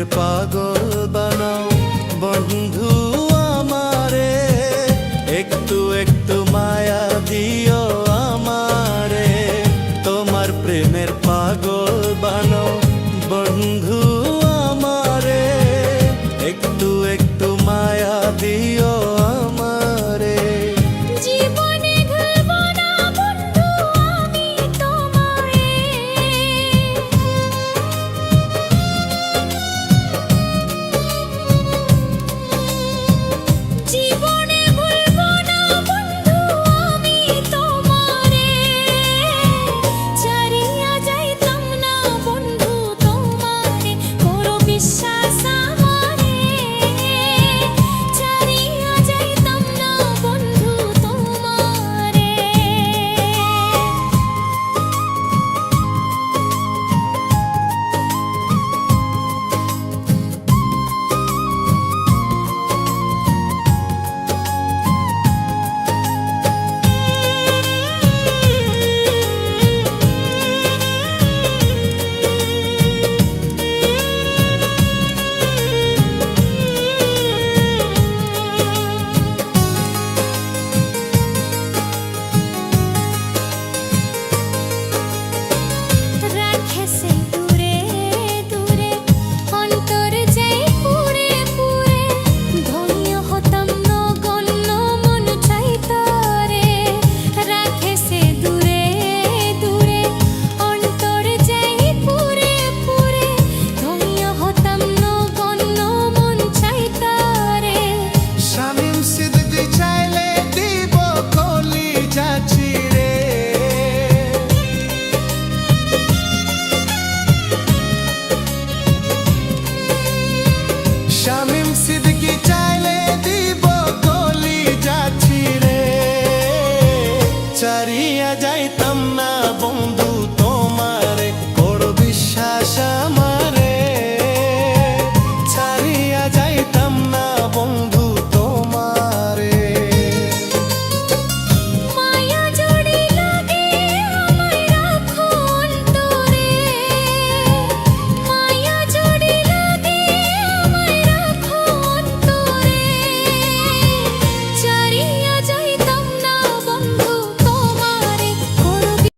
প্রেমের পাগল বানাও। বন্ধু আমারে, একটু একটু মায়া দিও আমারে। তোমার প্রেমের পাগল বানাও। বন্ধু